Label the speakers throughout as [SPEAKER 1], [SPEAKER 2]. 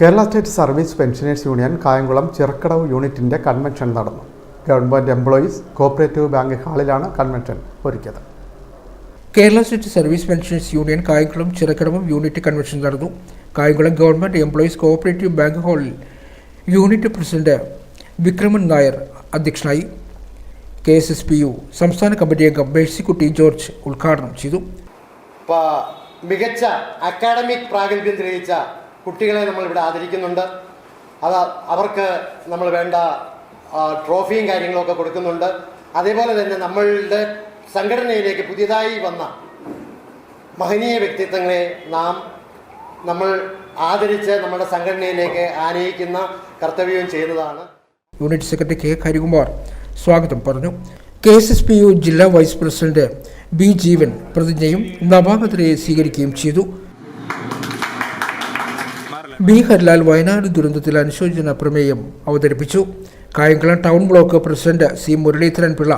[SPEAKER 1] Kerala state service pensioners union Kayamkulam Chirakkadavu യൂണിറ്റിന്റെ convention നടന്നു. Government employees cooperative bank ഹാളിലാണ് convention ഒരുക്കിയത്.
[SPEAKER 2] Kerala state service pensioners union Kayamkulam ചിറക്കടവും unit convention നടന്നു. Kayamkulam government employees cooperative bank ഹാളിൽ unit president Vikraman Nair അധ്യക്ഷനായി. K S S P U സംസ്ഥാന committee അംഗം Mercykutty George ഉദ്ഘാടനം ചെയ്തു.
[SPEAKER 3] മികച്ച അക്കാഡമിക് പ്രാഗൽഭ്യം തെളിയിച്ച കുട്ടികളെ നമ്മൾ ഇവിടെ ആദരിക്കുന്നുണ്ട്. അത് അവർക്ക് നമ്മൾ വേണ്ട ട്രോഫിയും കാര്യങ്ങളൊക്കെ കൊടുക്കുന്നുണ്ട്. അതേപോലെ തന്നെ നമ്മളുടെ സംഘടനയിലേക്ക് പുതിയതായി വന്ന മഹനീയ വ്യക്തിത്വങ്ങളെ നാം നമ്മൾ ആദരിച്ച് നമ്മുടെ സംഘടനയിലേക്ക് ആനയിക്കുന്ന കർത്തവ്യവും ചെയ്യുന്നതാണ്.
[SPEAKER 2] യൂണിറ്റ് സെക്രട്ടറി കെ ഹരികുമാർ സ്വാഗതം പറഞ്ഞു. K S S P U ജില്ലാ വൈസ് പ്രസിഡന്റ് ബി ജീവൻ പ്രതിജ്ഞയും നവാഗതരെ സ്വീകരിക്കുകയും ചെയ്തു. ബി ഹരിലാൽ വയനാട് ദുരന്തത്തിൽ അനുശോചന പ്രമേയം അവതരിപ്പിച്ചു. Kayamkulam town block president C Muraleedharan Pillai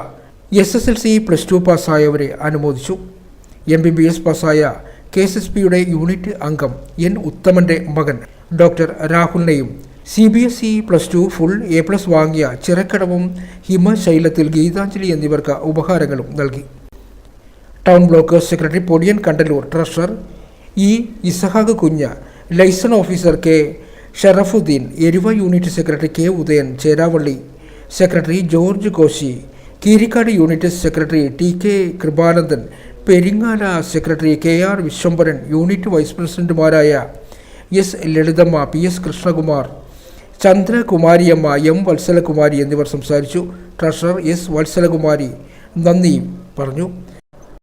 [SPEAKER 2] S S L C plus two പാസ്സായവരെ അനുമോദിച്ചു. എം ബി ബി എസ് പാസ്സായ കെ എസ് എസ് പിയുടെ യൂണിറ്റ് അംഗം എൻ ഉത്തമന്റെ മകൻ doctor രാഹുലിനെയും C B S E plus two full A plus വാങ്ങിയ ചിറക്കടവും ഹിമശൈലത്തിൽ ഗീതാഞ്ജലി എന്നിവർക്ക് ഉപഹാരങ്ങളും നൽകി. Town block secretary Podiyan Kandaloor treasurer E Isahaq Kunju liaison officer K. Sharafudheen Eruva unit secretary K. Udayan Cheravally secretary George Koshy Keerikkad unit secretary T. K. Kripanandan Peringala secretary K. R. Viswambharan unit vice പ്രസിഡന്റുമാരായ S. Lalithamma P. S. Krishnakumar Chandrakumariamma M. Vatsalakumari എന്നിവർ സംസാരിച്ചു. Treasurer S. Vatsalakumari നന്ദി പറഞ്ഞു.